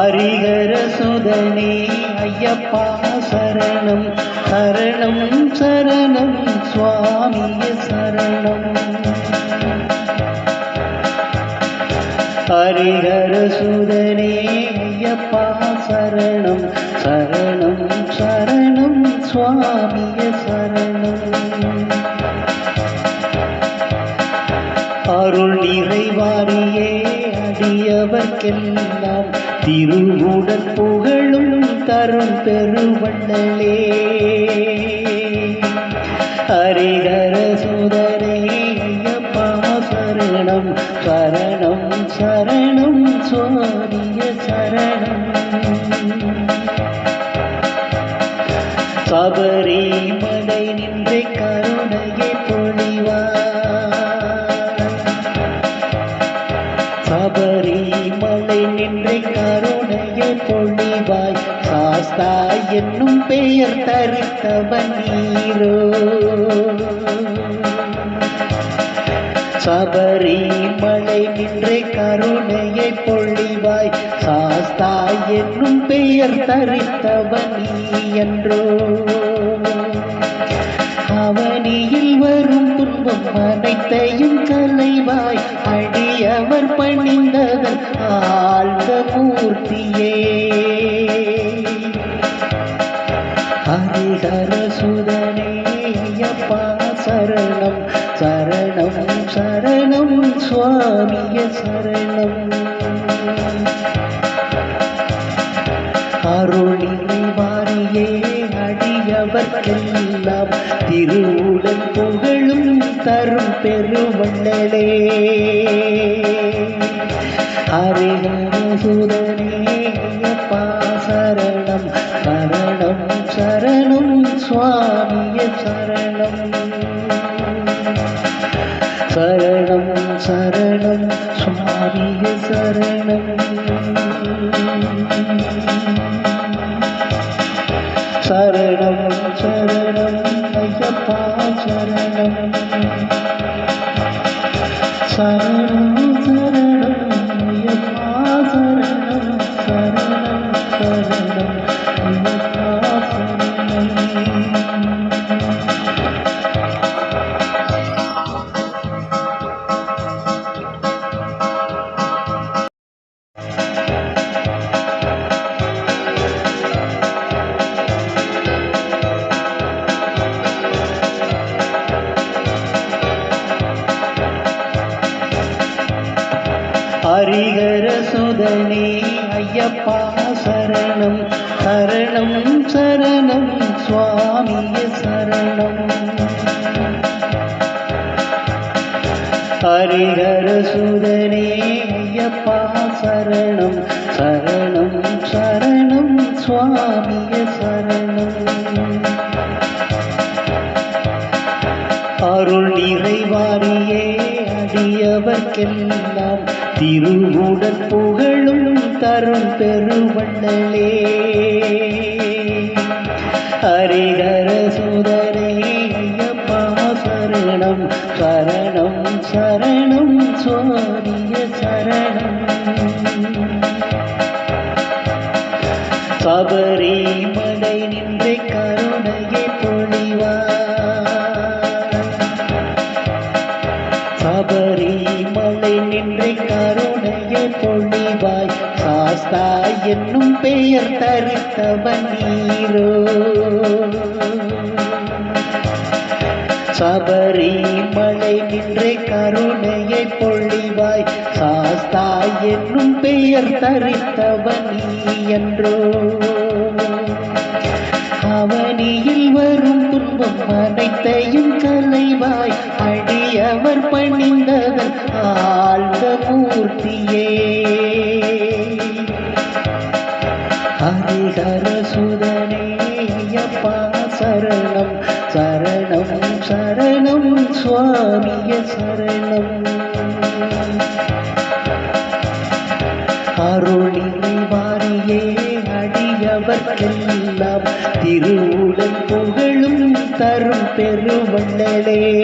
ஹரிகர சுதனே ஐயப்பா சரணம். சரணம் சரணம் சுவாமிய சரணம். ஹரிகர சுதனே ஐயப்பா சரணம். சரணம் சரணம் சுவாமிய சரணம். அருள் நிறைவாரியே அடியவர்க்கெல்லாம் திருவுடன் புகழும் தரும் பெருவள்ளலே. ஹரிஹர சுதரே ஐயப்பா சரணம் சரணம் சரணம் சுவாமிய சரணம். சபரிமலை என்னும் பெயர் தரித்தவன் நீரோ. சபரிமலை நின்றே கருணையை பொழிவாய் சாஸ்தா என்னும் பெயர் தரித்தவன் நீ என்றோ. அவனியில் வரும் துன்பம் அனைத்தையும் கலைவாய் அடியவர் பணிந்ததன் ஆழ்ந்த மூர்த்தியே. ஹரிஹர சுதனே ஐயப்பா சரணம் சரணம் சரணம் சுவாமிய சரணம். அருளினை வாரியே அடியவர்க்கெல்லாம் திருவுடன் புகழும் தரும் பெருமண்டலே ஹரிஹர சுதனே ஐயப்பா சரணம் சரணம் சரணம் சுவாமிய ஹரிகர சுதனே ஐயப்பா சரணம். சரணம் சரணம் சுவாமிய சரணம். ஹரிகர சுதனே ஐயப்பா சரணம். சரணம் சரணம் சுவாமிய சரணம். அருள் நிறைவாரியே அடியவர்க்கெல்லாம் திருவுடன் புகழும் தரும் பெருவண்ணலே ஹரிஹர சுதரே ஐயப்பா சரணம் சரணம் சரணம் சுவாமிய சரணம். சபரிமலை நின்றை கருணையை பொழிவார். நின்று கருணைய பொழிவாய். சாஸ்தா என்னும் பெயர் தரித்தவன் நீரோ. சபரி மலை நின்று கருணையை பொழிவாய். சாஸ்தா என்னும் பெயர் தரித்தவன் நீ என்றோ அவனியில் வரும் துன்பம் அனைத்தையும் கலைவாய் அடியவர் பணிந்த ஆழ்ந்த மூர்த்தியே. ஹரிஹர சுதனே ஐயப்பா சரணம். சரணம் சரணம் சுவாமிய சரணம். அருளினை வாரியே அடியவர்க்கெல்லாம் திருவுடன் புகழும் தரும் பெருவள்ளலே